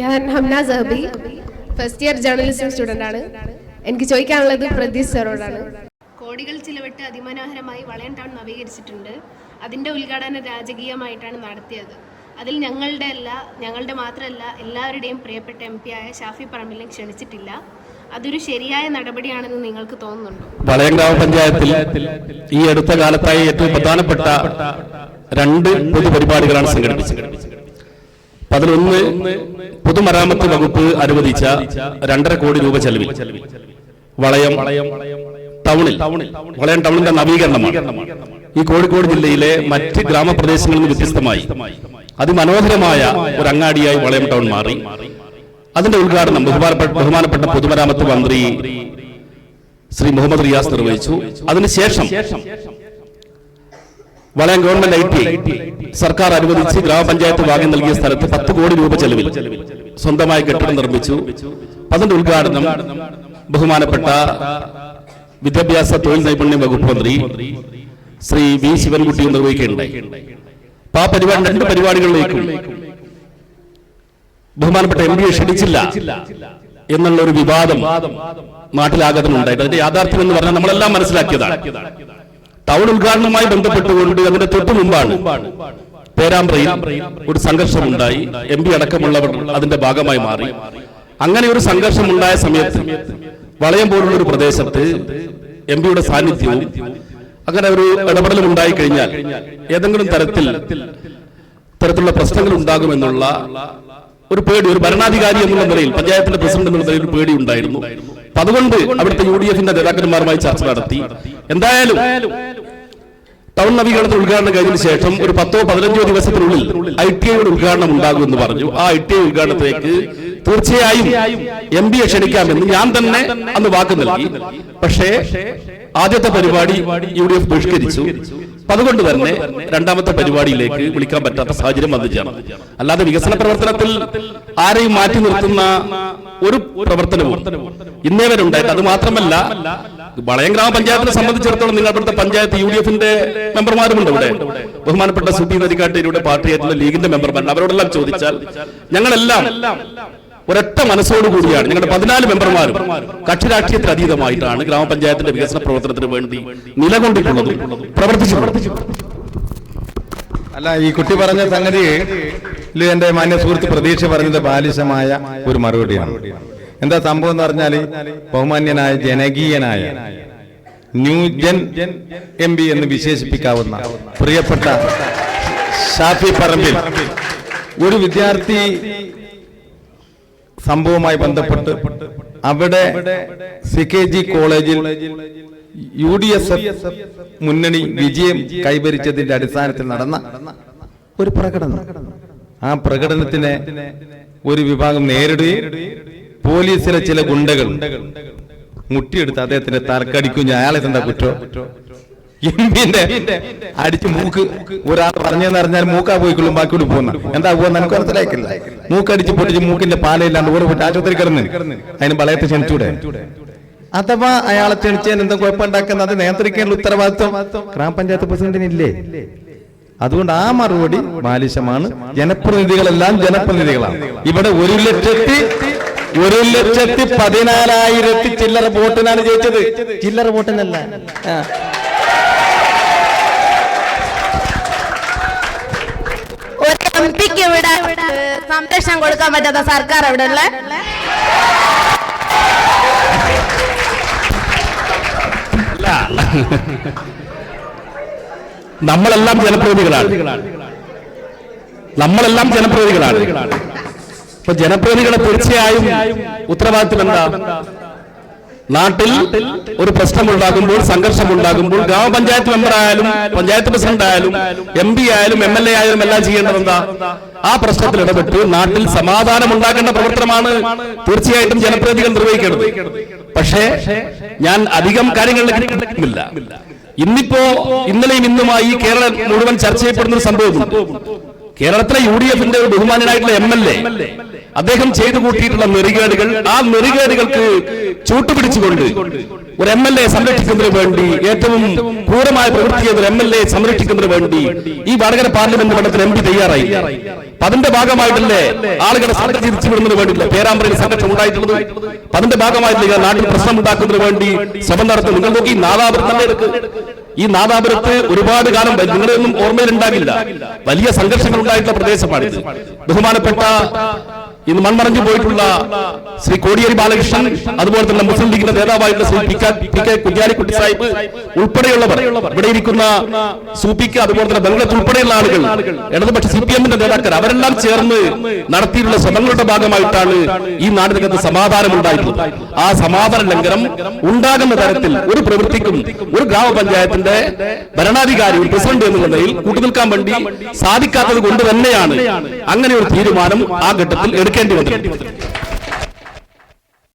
ഞാൻ Hamna Sahabi. First year journalism student ആണ്. എനിക്ക് ചോദിക്കാനുള്ളത് പ്രദീപ് സാറോടാണ്. കോടികൾ ചിലവിട്ട് അതിമനോഹരമായി വളയം ടൗൺ നവീകരിച്ചിട്ടുണ്ട്. അതിന്റെ ഉദ്ഘാടനം രാജകീയമായിട്ടാണ് നടത്തിയത്. അതിൽ ഞങ്ങളുടെ അല്ല ഞങ്ങളുടെ മാത്രമല്ല എല്ലാവരുടെയും പ്രിയപ്പെട്ട എം പി ആയ ഷാഫി പറമ്പിലിനെ ക്ഷണിച്ചിട്ടില്ല. അതൊരു ശരിയായ നടപടിയാണെന്ന് നിങ്ങൾക്ക് തോന്നുന്നുണ്ടോ? വളയം ഗ്രാമപഞ്ചായത്തിൽ ഈ അടുത്ത കാലത്തായി ഏറ്റവും പ്രധാനപ്പെട്ട രണ്ട് പൊതുപരിപാടികളാണ് സംഘടിപ്പിച്ചത്. അപ്പൊ അതിലൊന്ന് പൊതുമരാമത്ത് വകുപ്പ് അനുവദിച്ച രണ്ടര കോടി രൂപ ചെലവിൽ വളയം ടൗണിൽ വളയം ടൗണിന്റെ നവീകരണമാണ്. ഈ കോഴിക്കോട് ജില്ലയിലെ മറ്റ് ഗ്രാമപ്രദേശങ്ങളിൽ നിന്ന് വ്യത്യസ്തമായി അതിമനോഹരമായ ഒരു അങ്ങാടിയായി വളയം ടൗൺ മാറി. അതിന്റെ ഉദ്ഘാടനം ബഹുമാനപ്പെട്ട പൊതുമരാമത്ത് മന്ത്രി ശ്രീ മുഹമ്മദ് റിയാസ് നിർവഹിച്ചു. അതിനുശേഷം വളയം ഗവൺമെന്റ് ഐ ടി സർക്കാർ അനുവദിച്ച് ഗ്രാമപഞ്ചായത്ത് വാങ്ങി നൽകിയ സ്ഥലത്ത് പത്ത് കോടി രൂപ ചെലവിൽ സ്വന്തമായി കെട്ടിടം നിർമ്മിച്ചു. അതിന്റെ ഉദ്ഘാടനം ബഹുമാനപ്പെട്ട വിദ്യാഭ്യാസ തൊഴിൽ നൈപുണ്യ വകുപ്പ് മന്ത്രി ശ്രീ വി ശിവൻകുട്ടി നിർവഹിക്കുകയുണ്ടായി. അപ്പൊ ആ പരിപാടി രണ്ട് പരിപാടികളിലേക്കും ബഹുമാനപ്പെട്ട എം പിയെ ക്ഷണിച്ചില്ല എന്നുള്ള ഒരു വിവാദം നാട്ടിലാകത്തുന്നുണ്ടായിട്ട് അതിന്റെ യാഥാർത്ഥ്യം എന്ന് പറഞ്ഞാൽ നമ്മളെല്ലാം മനസ്സിലാക്കിയതാണ്. ടൗൺ ഉദ്ഘാടനവുമായി ബന്ധപ്പെട്ടുകൊണ്ട് അതിന്റെ തൊട്ടു മുമ്പാണ് പേരാമ്പ്രയിൽ ഒരു സംഘർഷമുണ്ടായി. എം പി അടക്കമുള്ളവർ അതിന്റെ ഭാഗമായി മാറി. അങ്ങനെ ഒരു സംഘർഷം ഉണ്ടായ സമയത്ത് വളയം പോലുള്ള ഒരു പ്രദേശത്ത് എം പിയുടെ സാന്നിധ്യവും അങ്ങനെ ഒരു ഇടപെടലും ഉണ്ടായി കഴിഞ്ഞാൽ ഏതെങ്കിലും തരത്തിൽ തരത്തിലുള്ള പ്രശ്നങ്ങൾ ഉണ്ടാകുമെന്നുള്ള ഒരു പേടി ഒരു ഭരണാധികാരി എന്നുള്ള നിലയിൽ പഞ്ചായത്തിന്റെ പ്രസിഡന്റ് എന്നുള്ള നിലയിൽ ഒരു പേടി ഉണ്ടായിരുന്നു. അതുകൊണ്ട് അവിടുത്തെ യു ഡി എഫിന്റെ നേതാക്കന്മാരുമായി ചർച്ച നടത്തി. എന്തായാലും ടൗൺ നവീകരണത്തിന് ഉദ്ഘാടനം കഴിഞ്ഞതിന് ശേഷം ഒരു പത്തോ പതിനഞ്ചോ ദിവസത്തിനുള്ളിൽ ഐ ടി ഐയുടെ ഉദ്ഘാടനം ഉണ്ടാകുമെന്ന് പറഞ്ഞു. ആ ഐ ടി ഐ ഉദ്ഘാടനത്തിലേക്ക് തീർച്ചയായും എം പിയെ ക്ഷണിക്കാമെന്ന് ഞാൻ തന്നെ അന്ന് വാക്ക് നൽകി. പക്ഷേ ആദ്യത്തെ പരിപാടി യു ഡി എഫ് ബഹിഷ്കരിച്ചു അതുകൊണ്ട് തന്നെ രണ്ടാമത്തെ പരിപാടിയിലേക്ക് വിളിക്കാൻ പറ്റാത്ത സാഹചര്യം വന്നിച്ചാണ് അല്ലാതെ വികസന പ്രവർത്തനത്തിൽ ആരെയും മാറ്റി നിർത്തുന്ന ഒരു പ്രവർത്തനവും ഇന്നേ വരെ ഉണ്ടായിട്ട് അത് മാത്രമല്ല വളയം ഗ്രാമപഞ്ചായത്തിനെ സംബന്ധിച്ചിടത്തോളം നിങ്ങൾ അവിടുത്തെ പഞ്ചായത്ത് യു ഡി എഫിന്റെ മെമ്പർമാരുമുണ്ട് ഇവിടെ ബഹുമാനപ്പെട്ട സുബി നദിക്കാട്ടിയുടെ പാർട്ടിയായിട്ടുള്ള ലീഗിന്റെ മെമ്പർമാരുണ്ട് അവരോടെല്ലാം ചോദിച്ചാൽ ഞങ്ങളെല്ലാം ഒരൊറ്റ മനസ്സോടുകൂടിയാണ് ഞങ്ങളുടെ പതിനാല് മെമ്പർമാരും കക്ഷി രാഷ്ട്രീയത്തിന് അതീതമായിട്ടാണ് ഗ്രാമപഞ്ചായത്തിന്റെ വികസന പ്രവർത്തനത്തിന് വേണ്ടി നിലകൊണ്ടിട്ടുള്ളത് പ്രവർത്തിച്ചു അല്ല ഈ കുട്ടി പറഞ്ഞ സംഗതി ഇതിൽ എന്റെ മാന്യ സുഹൃത്ത് പ്രതീക്ഷ പറഞ്ഞത് ബാലിശമായ ഒരു മറുപടിയാണ്. എന്താ സംഭവം എന്ന് പറഞ്ഞാൽ ബഹുമാന്യനായ ജനകീയനായ ന്യൂജൻ എം പി എന്ന് വിശേഷിപ്പിക്കാവുന്ന പ്രിയപ്പെട്ട ഷാഫി പറമ്പിൽ ഒരു വിദ്യാർത്ഥി സംഭവവുമായി ബന്ധപ്പെട്ട് അവിടെ സി കെ ജി കോളേജിൽ യു ഡി എസ് എഫ് മുന്നണി വിജയം കൈവരിച്ചതിന്റെ അടിസ്ഥാനത്തിൽ നടന്ന ഒരു പ്രകടനം. ആ പ്രകടനത്തിനെ ഒരു വിഭാഗം നേരിടുകയും പോലീസിലെ ചില ഗുണ്ടകൾ മുട്ടിയെടുത്ത് അദ്ദേഹത്തിന്റെ തലക്കടിക്കും അയാളെ എന്താ കുറ്റോ? എംപിന്റെ അടിച്ച് മൂക്ക് ഒരാൾ പറഞ്ഞെന്ന് അറിഞ്ഞാൽ മൂക്കാ പോയിക്കൊള്ളും ബാക്കിയോട് പോകുന്ന എന്താ പോകുന്ന എനിക്ക് മനസ്സിലാക്കില്ല മൂക്കടിച്ച് പൊട്ടിച്ച് മൂക്കിന്റെ പാലയില്ലാണ്ട് ഓരോ പോയിട്ട് ആശുപത്രി കിടന്ന്. അതിന് വളയത്തെ ക്ഷണിച്ചൂടെ? അഥവാ അയാളെ ക്ഷണിച്ചാൽ എന്താ കുഴപ്പമുണ്ടാക്കുന്നത്? അത് നിയന്ത്രിക്കാനുള്ള ഉത്തരവാദിത്വം. ഗ്രാമപഞ്ചായത്ത് പ്രസിഡന്റിനില്ലേ? അതുകൊണ്ട് ആ മറുപടി ബാലിശമാണ്. ജനപ്രതിനിധികളെല്ലാം ജനപ്രതിനിധികളാണ്. ഇവിടെ ഒരു ലക്ഷത്തി ഒരു ലക്ഷത്തി പതിനാലായിരത്തി ചില്ലറ വോട്ടിനാണ് ജയിച്ചത്. ചില്ലറ വോട്ടിനല്ല. ഒരു എം പിക്ക് ഇവിടെ സംരക്ഷണം കൊടുക്കാൻ പറ്റാത്ത സർക്കാർ അവിടെ ഉള്ള? നമ്മളെല്ലാം ജനപ്രതിനിധികളാണ്. നമ്മളെല്ലാം ജനപ്രതിനിധികളാണ്. അപ്പൊ ജനപ്രതിനിധികളെ തീർച്ചയായും ഉത്തരവാദിത്വം എന്താ? നാട്ടിൽ ഒരു പ്രശ്നം ഉണ്ടാകുമ്പോൾ സംഘർഷം ഉണ്ടാകുമ്പോൾ ഗ്രാമപഞ്ചായത്ത് മെമ്പർ ആയാലും പഞ്ചായത്ത് പ്രസിഡന്റ് ആയാലും എം പി ആയാലും എം എൽ എ ആയാലും എല്ലാം ചെയ്യേണ്ടത് എന്താ? ആ പ്രശ്നത്തിൽ ഇടപെട്ട് നാട്ടിൽ സമാധാനം ഉണ്ടാക്കേണ്ട പ്രവർത്തനമാണ് തീർച്ചയായിട്ടും ജനപ്രതിനിധികൾ നിർവഹിക്കേണ്ടത്. പക്ഷേ ഞാൻ അധികം കാര്യങ്ങളിലേക്ക് കിടക്കുന്നില്ല ഇന്നിപ്പോ ഇന്നലെയും ഇന്നുമായി കേരളം മുഴുവൻ ചർച്ച ചെയ്യപ്പെടുന്ന ഒരു സംഭവമുണ്ട്. കേരളത്തിലെ യു ഡി എഫിന്റെ ഒരു ബഹുമാനായിട്ടുള്ള എം എൽ എ അദ്ദേഹം ചെയ്തു കൂട്ടിയിട്ടുള്ള നെറികേടുകൾ ആ നെറികേടുകൾക്ക് ചൂട്ടുപിടിച്ചുകൊണ്ട് ഒരു എം എൽ എ സംരക്ഷിക്കുന്നതിന് വേണ്ടി ഏറ്റവും ക്രൂരമായ പ്രവൃത്തി ഒരു എം എൽ എ സംരക്ഷിക്കുന്നതിന് വേണ്ടി ഈ വടകര പാർലമെന്റ് മണ്ഡലത്തിൽ എം പി തയ്യാറായി. അതിന്റെ ഭാഗമായിട്ടല്ലേ ആളുകളെ തിരിച്ചു വിടുന്നതിന് വേണ്ടിയില്ല പേരാമ്പ്രയിൽ സംഘർഷം ഉണ്ടായിട്ടുള്ളത്? അതിന്റെ ഭാഗമായിട്ടില്ല നാട്ടിൽ പ്രശ്നം ഉണ്ടാക്കുന്നതിന് വേണ്ടി ശ്രമം നടത്തും നിങ്ങൾ നോക്കി നാദാപുരം തന്നെ എടുക്ക് ഈ നാദാപുരത്ത് ഒരുപാട് കാലം നിങ്ങളെയൊന്നും ഓർമ്മയിലുണ്ടാകില്ല. വലിയ സംഘർഷങ്ങൾ ഉണ്ടായിട്ടുള്ള പ്രദേശമാണിത്. ബഹുമാനപ്പെട്ട ഇന്ന് മൺമറഞ്ഞു പോയിട്ടുള്ള ശ്രീ കോടിയേരി ബാലകൃഷ്ണൻ അതുപോലെ തന്നെ മുസ്ലിം ലീഗിന്റെ നേതാവായിട്ടുള്ള ശ്രീ പി കെ- കുഞ്ഞാലിക്കുട്ടി സാഹിബ് ഉൾപ്പെടെയുള്ളവർ ഇവിടെ ഇരിക്കുന്ന സൂപ്പിക്ക് അതുപോലെ തന്നെ ബംഗ്ലത്ത് ഉൾപ്പെടെയുള്ള ആളുകൾ ഇടതുപക്ഷ സി പി എമ്മിന്റെ നേതാക്കൾ അവരെല്ലാം ചേർന്ന് നടത്തിയിട്ടുള്ള ശ്രമങ്ങളുടെ ഭാഗമായിട്ടാണ് ഈ നാടിനകത്ത് സമാധാനം ഉണ്ടായിട്ടുള്ളത്. ആ സമാധാന ലംഘനം ഉണ്ടാകുന്ന തരത്തിൽ ഒരു പ്രവൃത്തിക്കും ഒരു ഗ്രാമപഞ്ചായത്തിന്റെ ഭരണാധികാരി ഒരു പ്രസിഡന്റ് എന്ന നിലയിൽ കൂട്ടുനിൽക്കാൻ വേണ്ടി സാധിക്കാത്തത് കൊണ്ട് തന്നെയാണ് അങ്ങനെ ഒരു തീരുമാനം ആ ഘട്ടത്തിൽ എടുക്കേണ്ടി വന്നത്